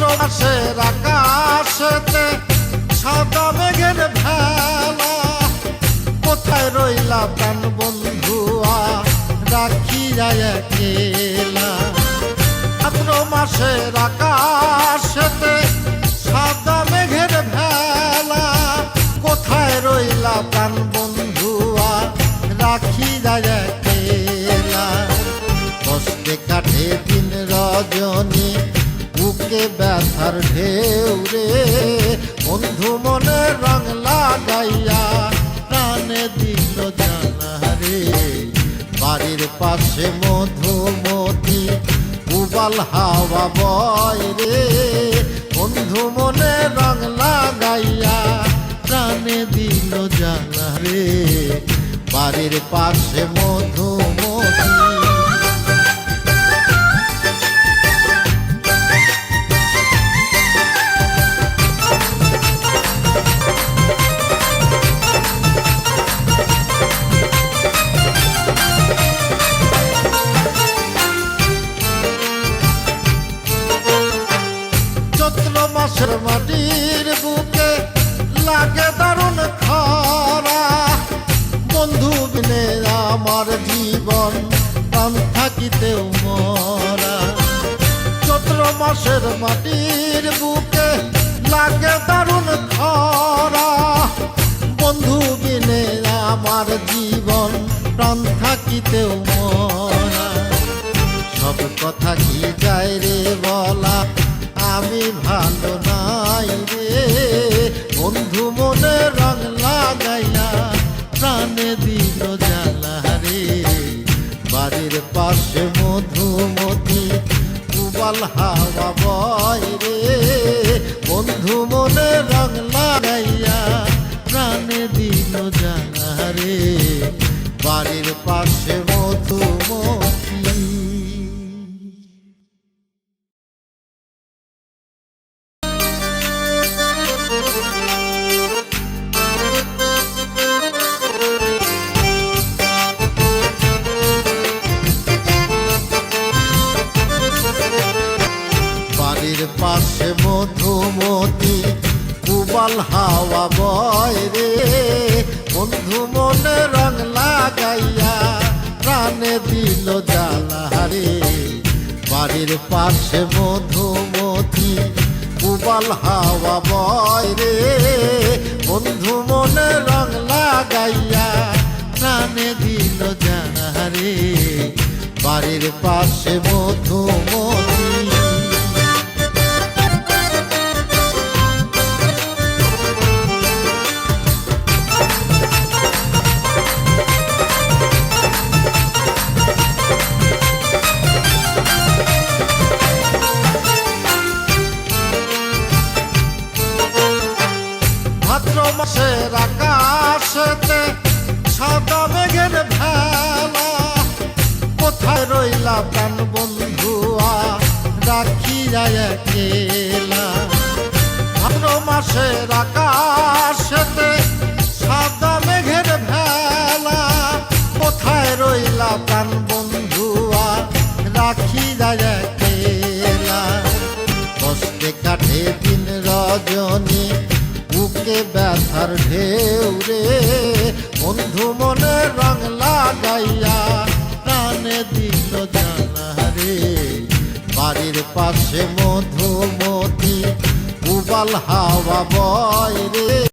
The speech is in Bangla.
ভাদ্র মাসের আকাশেতে সাদা মেঘের ভেলা। কোথায় রইলা প্রাণ বন্ধুয়া? রাখি যায় কেলা ভাদ্র মাসের আকাশেতে সাদা মেঘের ভেলা। কোথায় রইলা প্রাণ বন্ধুয়া? রাখি যায় কেলা কষ্টে কাটে দিন রজনী বুকে ব্যথার ঢেউ রে। বন্ধু মনে রং লাগাইয়া প্রাণে দিল জানা রে বাড়ির পাশে মধুমতি, উবাল হাওয়া বয় রে। বন্ধু মনে রং লাগাইয়া প্রাণে দিল জানা রে বাড়ির পাশে মাসের মাটির বুকে লাগে দারুণ খরা। বন্ধু বিনে আমার জীবন, প্রাণ থাকিতেও মরা। চৈত্র মাসের মাটির বুকে লাগে দারুণ খরা। বন্ধু বিনে আমার জীবন, প্রাণ থাকিতেও মরা। সব কথা কি যায় রে বলা? আমি ভালো নাই রে বন্ধু মনে রং লাগাইয়া প্রাণে দিল জ্বালা বাড়ির পাশে মধুমতি, কুবাল হাওয়া বয় রে। বন্ধু মনে রং লাগাইয়া প্রাণে দিল জ্বালা বাড়ির পাশে মধুমতি, কুবাল হাওয়া বয় রে। বন্ধু মনে রং লাগাইয়া প্রাণে দিল জ্বালা রে বাড়ির পাশে মধুমতি, কুবাল হাওয়া বয় রে। বন্ধু মনে রং লাগাইয়া প্রাণে দিল জ্বালা বাড়ির পাশে মধুমতি ভাদ্র মাসের আকাশেতে সাদা মেঘের ভেলা। কোথায় রইলা প্রাণ বন্ধুয়া রাখি যায় কেলা ভাদ্র মাসের আকাশেতে সাদা মেঘের ভেলা। কোথায় রইলা প্রাণ ব্যথার ঢেউ রে। বন্ধু মনে রং লাগাইয়া প্রাণে দিল জানা রে। বাড়ির পাশে মধুমতি, উবাল হাওয়া বয় রে।